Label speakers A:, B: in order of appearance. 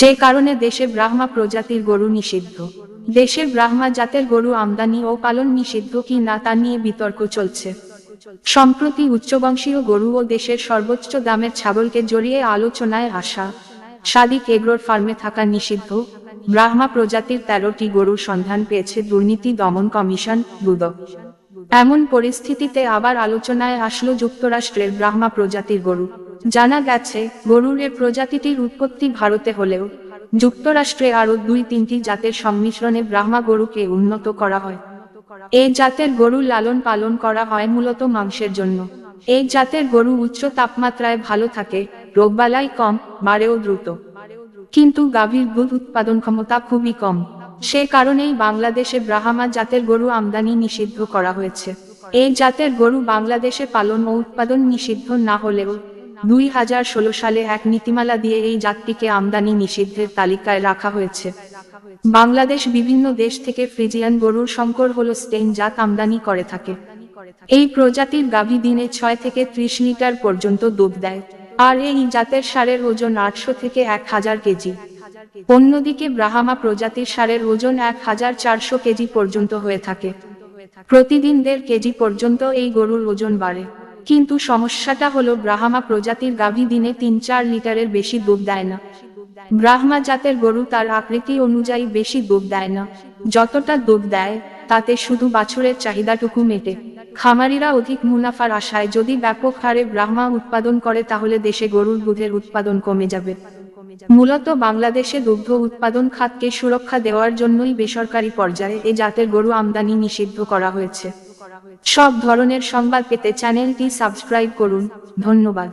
A: যে কারণে দেশে ব্রাহ্মা প্রজাতির গরু নিষিদ্ধ। দেশের ব্রাহ্মা জাতের গরু আমদানি ও পালন নিষিদ্ধ কি না তা নিয়ে বিতর্ক চলছে। সম্প্রতি উচ্চবংশীয় গরু ও দেশের সর্বোচ্চ দামের ছাগলকে জড়িয়ে আলোচনায় আসা সাদিক এগ্রোর ফার্মে থাকা নিষিদ্ধ ব্রাহ্মা প্রজাতির তেরোটি গরুর সন্ধান পেয়েছে দুর্নীতি দমন কমিশন, দুদক। এমন পরিস্থিতিতে আবার আলোচনায় আসলো যুক্তরাষ্ট্রের ব্রাহ্মা প্রজাতির গরু। জানা গেছে, গরুর এ প্রজাতিটির উৎপত্তি ভারতে হলেও যুক্তরাষ্ট্রে আরও দুই তিনটি জাতের সংমিশ্রণে ব্রাহ্মা গরুকে উন্নত করা হয়। এই জাতের গরু লালন পালন করা হয় মূলত মাংসের জন্য। এই জাতের গরু উচ্চ তাপমাত্রায় ভালো থাকে, রোগবালাই কম, বাড়েও দ্রুত। কিন্তু গাভীর দুধ উৎপাদন ক্ষমতা খুবই কম। সে কারণেই বাংলাদেশে ব্রাহ্মা জাতের গরু আমদানি নিষিদ্ধ করা হয়েছে। এই জাতের গরু বাংলাদেশে পালন ও উৎপাদন নিষিদ্ধ না হলেও দুই হাজার ষোলো সালে এক নীতিমালা দিয়ে এই জাতটিকে আমদানি নিষিদ্ধের তালিকায় রাখা হয়েছে। বাংলাদেশ বিভিন্ন দেশ থেকে ফ্রিজিয়ান গরুর সংকর হল স্টেইন জাত আমদানি করে থাকে। এই প্রজাতির গাভী দিনে ছয় থেকে ত্রিশ লিটার পর্যন্ত দুধ দেয়। আর এই জাতের সারের ওজন আটশো থেকে এক হাজার কেজি। অন্যদিকে ব্রাহামা প্রজাতির সারের ওজন এক হাজার চারশো কেজি পর্যন্ত হয়ে থাকে। প্রতিদিন দেড় কেজি পর্যন্ত এই গরুর ওজন বাড়ে। কিন্তু সমস্যাটা হলো ব্রাহ্মা প্রজাতির গাভী দিনে তিন চার লিটারের বেশি দুধ দেয় না। ব্রাহ্মা জাতের গরু তার আকৃতি অনুযায়ী বেশি দুধ দেয় না। যতটা দুধ দেয়, তাতে শুধু বাছুরের চাহিদাটুকু মেটে। খামারিরা অধিক মুনাফার আশায় যদি ব্যাপক হারে ব্রাহ্মা উৎপাদন করে, তাহলে দেশে গরুর দুধের উৎপাদন কমে যাবে। মূলত বাংলাদেশে দুগ্ধ উৎপাদন খাতকে সুরক্ষা দেওয়ার জন্যই বেসরকারি পর্যায়ে এ জাতের গরু আমদানি নিষিদ্ধ করা হয়েছে। সব ধরনের সংবাদ পেতে চ্যানেলটি সাবস্ক্রাইব করুন। ধন্যবাদ।